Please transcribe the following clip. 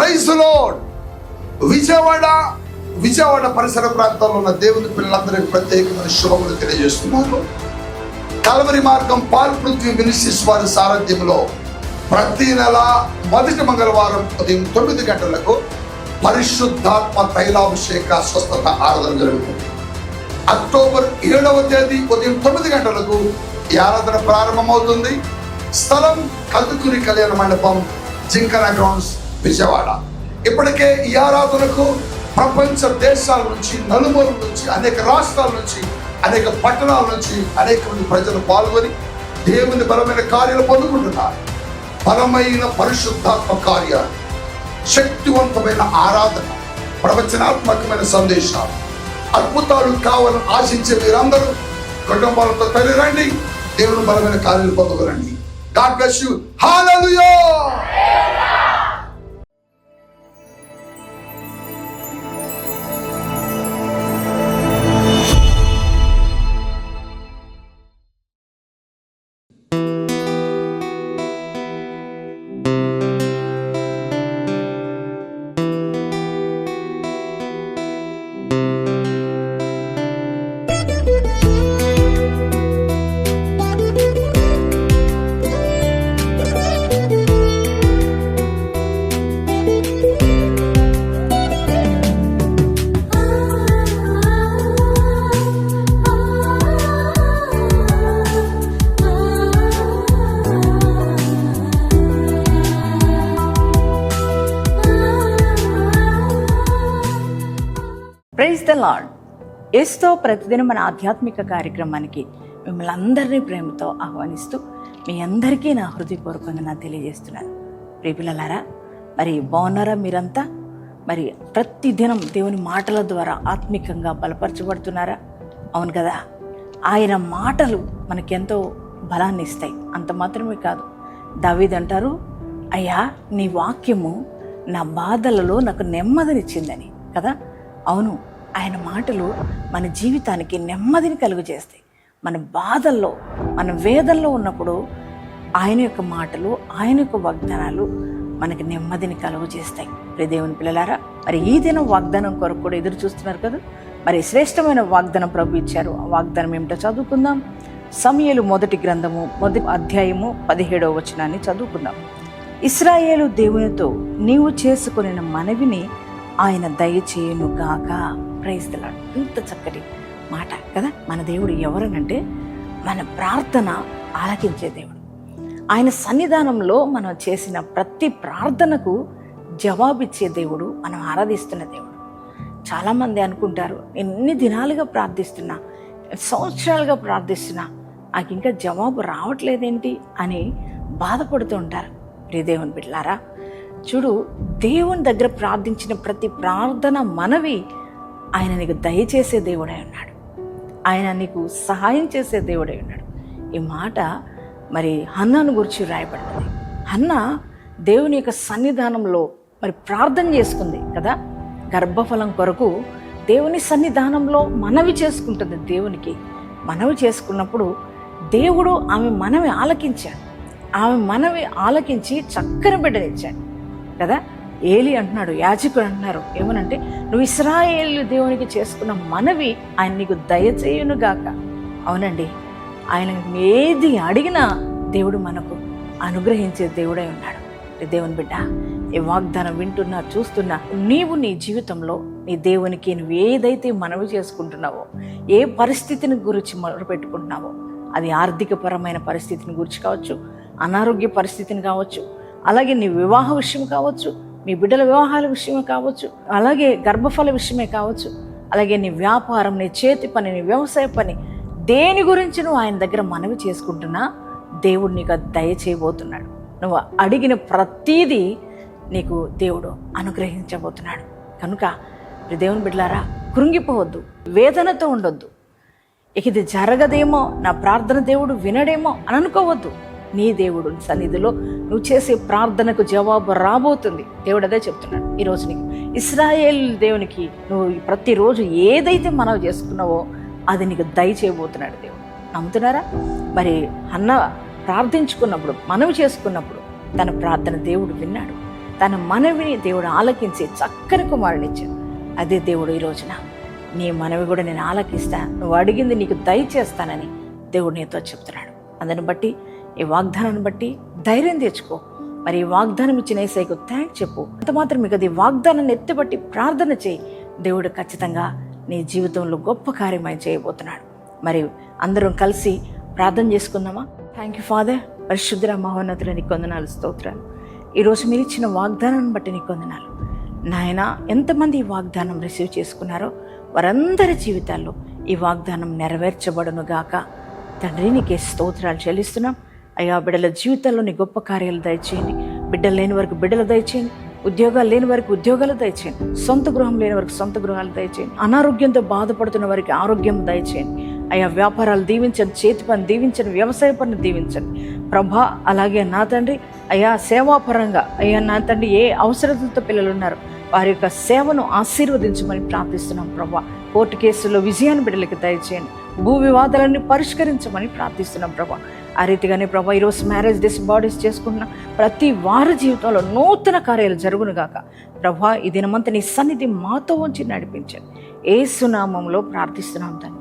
Praise load Vijayawada Vijayawada పరిసర ప్రాంతాల్లో ఉన్న దేవుని పిల్లలందరికీ ప్రత్యేకమైన శుభములు తెలియజేస్తున్నాను. కలవరి మార్గం పాల్ పృథ్వీ మినిస్ట్రీస్ వారి సారథ్యంలో ప్రతి నెల మొదటి మంగళవారం ఉదయం తొమ్మిది గంటలకు పరిశుద్ధాత్మ తైలాభిషేక స్వస్థత ఆరాధన జరుగుతుంది. అక్టోబర్ ఏడవ తేదీ ఉదయం తొమ్మిది గంటలకు ఈ ఆరాధన ప్రారంభమవుతుంది. స్థలం కందుకూరి కళ్యాణ మండపం జింకన గ్రౌండ్స్ విజయవాడ. ఇప్పటికే ఈ ఆరాధనకు ప్రపంచ దేశాల నుంచి నలుమూల నుంచి అనేక రాష్ట్రాల నుంచి అనేక పట్టణాల నుంచి అనేక మంది ప్రజలు పాల్గొని దేవుని బలమైన కార్యాలు పొందుకుంటున్నారు. బలమైన పరిశుద్ధాత్మ కార్యాలు శక్తివంతమైన ఆరాధన ప్రవచనాత్మకమైన సందేశాలు అద్భుతాలు కావాలని ఆశించే మీరందరూ కుటుంబాలతో తల్లి రండి. దేవుని బలమైన కార్యాలు పొందుకురండి God bless you hallelujah praise the Lord ఎస్తో ప్రతిదినం మన ఆధ్యాత్మిక కార్యక్రమానికి మిమ్మల్ని అందరినీ ప్రేమతో ఆహ్వానిస్తూ మీ అందరికీ నా హృదయపూర్వకంగా నా తెలియజేస్తున్నాను. ప్రియపిల్లలారా మరి బాగున్నారా మీరంతా? మరి ప్రతిదినం దేవుని మాటల ద్వారా ఆత్మికంగా బలపరచబడుతున్నారా? అవును కదా ఆయన మాటలు మనకెంతో బలాన్ని ఇస్తాయి. అంత మాత్రమే కాదు దావీదంటారు అయ్యా నీ వాక్యము నా బాధలలో నాకు నెమ్మదినిచ్చిందని. కదా? అవును ఆయన మాటలు మన జీవితానికి నెమ్మదిని కలుగు చేస్తాయి మన బాధల్లో మన వేదల్లో ఉన్నప్పుడు ఆయన యొక్క మాటలు ఆయన యొక్క వాగ్దానాలు మనకి నెమ్మదిని కలుగు చేస్తాయి ప్రియ దేవుని పిల్లలారా మరి ఈ దినం వాగ్దానం కొరకు కూడా ఎదురు చూస్తున్నారు కదా? మరి శ్రేష్టమైన వాగ్దానం ప్రభు ఇచ్చారు. ఆ వాగ్దానం ఏమిటో చదువుకుందాం. సమయలు మొదటి గ్రంథము మొదటి అధ్యాయము పదిహేడవ వచనాన్ని చదువుకుందాం. ఇస్రాయేలు దేవునితో నీవు చేసుకుని మనవిని ఆయన దయచేయును గాక. ప్రైస్తలాడు ఇంత చక్కటి మాట కదా? మన దేవుడు ఎవరనంటే మన ప్రార్థన ఆలకించే దేవుడు. ఆయన సన్నిధానంలో మనం చేసిన ప్రతి ప్రార్థనకు జవాబిచ్చే దేవుడు మనం ఆరాధిస్తున్న దేవుడు. చాలామంది అనుకుంటారు ఎన్ని దినాలుగా ప్రార్థిస్తున్నా సంవత్సరాలుగా ప్రార్థిస్తున్నా నాకు ఇంకా జవాబు రావట్లేదేంటి అని బాధపడుతూ ఉంటారు. ప్రియ దేవుని బిడ్డలారా చూడు దేవుని దగ్గర ప్రార్థించిన ప్రతి ప్రార్థన మనవి ఆయన నీకు దయచేసే దేవుడై ఉన్నాడు. ఆయన నీకు సహాయం చేసే దేవుడై ఉన్నాడు. ఈ మాట మరి హన్నాను గురించి రాయబడింది. హన్న దేవుని యొక్క సన్నిధానంలో మరి ప్రార్థన చేసుకుంది కదా? గర్భఫలం కొరకు దేవుని సన్నిధానంలో మనవి చేసుకుంటుంది దేవునికి. మనవి చేసుకున్నప్పుడు దేవుడు ఆమె మనవి ఆలకించాడు. ఆమె మనవి ఆలకించి చక్కని బిడ్డనిచ్చాడు. కదా? ఏలి అంటున్నాడు యాజకుడు అంటున్నారు. ఏమనంటే నువ్వు ఇస్రాయేలు దేవునికి చేసుకున్న మనవి ఆయన నీకు దయచేయునుగాక అవునండి. ఆయన ఏది అడిగినా దేవుడు మనకు అనుగ్రహించే దేవుడై ఉన్నాడు. దేవుని బిడ్డ ఈ వాగ్దానం వింటున్నా చూస్తున్నా నీవు నీ జీవితంలో నీ దేవునికి నువ్వు ఏదైతే మనవి చేసుకుంటున్నావో ఏ పరిస్థితిని గురించి మొదలుపెట్టుకుంటున్నావో అది ఆర్థికపరమైన పరిస్థితిని గురించి కావచ్చు అనారోగ్య పరిస్థితిని కావచ్చు అలాగే నీ వివాహ విషయం కావచ్చు మీ బిడ్డల వివాహాల విషయమే కావచ్చు అలాగే గర్భఫల విషయమే కావచ్చు అలాగే నీ వ్యాపారం నీ చేతి పని నీ వ్యవసాయ పని దేని గురించి నువ్వు ఆయన దగ్గర మనవి చేసుకుంటున్నా దేవుడు నీకు దయచేయబోతున్నాడు. నువ్వు అడిగిన ప్రతీదీ నీకు దేవుడు అనుగ్రహించబోతున్నాడు. కనుక దేవుని బిడ్డలారా కృంగిపోవద్దు వేదనతో ఉండొద్దు. ఇక ఇది జరగదేమో నా ప్రార్థన దేవుడు వినడేమో అని అనుకోవద్దు. నీ దేవుడు సన్నిధిలో నువ్వు చేసే ప్రార్థనకు జవాబు రాబోతుంది. దేవుడు అదే చెప్తున్నాడు ఈరోజు నీకు. ఇస్రాయేల్ దేవునికి నువ్వు ప్రతిరోజు ఏదైతే మనవి చేసుకున్నావో అది నీకు దయచేయబోతున్నాడు దేవుడు. నమ్ముతున్నారా? మరి అన్న ప్రార్థించుకున్నప్పుడు మనవి చేసుకున్నప్పుడు తన ప్రార్థన దేవుడు విన్నాడు. తన మనవిని దేవుడు ఆలకించి చక్కని కుమారునిచ్చాడు అదే దేవుడు ఈ రోజున నీ మనవి కూడా నేను ఆలకిస్తా నువ్వు అడిగింది నీకు దయచేస్తానని దేవుడు నీతో చెప్తున్నాడు. అందుని బట్టి ఈ వాగ్దానాన్ని బట్టి ధైర్యం తెచ్చుకో. మరి వాగ్దానం ఇచ్చిన ఏసైకు థ్యాంక్ చెప్పు. అంత మాత్రం ఇక అది వాగ్దానాన్ని ఎత్తిపట్టి ప్రార్థన చేయి. దేవుడు ఖచ్చితంగా నీ జీవితంలో గొప్ప కార్యమై చేయబోతున్నాడు. మరి అందరం కలిసి ప్రార్థన చేసుకుందామా? థ్యాంక్ యూ ఫాదర్ పరిశుద్ధ మహోన్నతుల నీ కొందనాలు స్తోత్రాలు. ఈరోజు మీరు ఇచ్చిన వాగ్దానాన్ని బట్టి నీ కొందనాలు నాయన ఎంతమంది ఈ వాగ్దానం రిసీవ్ చేసుకున్నారో వారందరి జీవితాల్లో ఈ వాగ్దానం నెరవేర్చబడును గాక. తండ్రి నీకే స్తోత్రాలు చెల్లిస్తున్నాం. అయ్యా బిడ్డల జీవితాల్లోని గొప్ప కార్యాలు దయచేయండి. బిడ్డలు లేని వరకు బిడ్డలు దయచేయండి. ఉద్యోగాలు లేని వారికి ఉద్యోగాలు దయచేయండి. సొంత గృహం లేని వారికి సొంత గృహాలు దయచేయండి. అనారోగ్యంతో బాధపడుతున్న వారికి ఆరోగ్యం దయచేయండి. అయ్యా వ్యాపారాలు దీవించండి చేతి పని దీవించండి వ్యవసాయ పని దీవించండి. ప్రభా అలాగే నా తండ్రి అయ్యా సేవాపరంగా అయ్యా నా తండ్రి ఏ అవసరతలతో పిల్లలు ఉన్నారు వారి యొక్క సేవను ఆశీర్వదించమని ప్రార్థిస్తున్నాం ప్రభా. కోర్టు కేసుల్లో విజయాన్ని బిడ్డలకి దయచేయండి. భూ వివాదాలన్నీ పరిష్కరించమని ప్రార్థిస్తున్నాం ప్రభా. ఆ రీతిగానే ప్రభా ఈరోజు మ్యారేజ్ డిస్ బాడీస్ చేసుకున్న ప్రతి వారి జీవితంలో నూతన కార్యాలు జరుగును గాక. ప్రభా ఈ దినమంతా నీ సన్నిధి మాతో ఉంచి నడిపించండి. ఏ సునామంలో ప్రార్థిస్తున్నాం తండ్రి.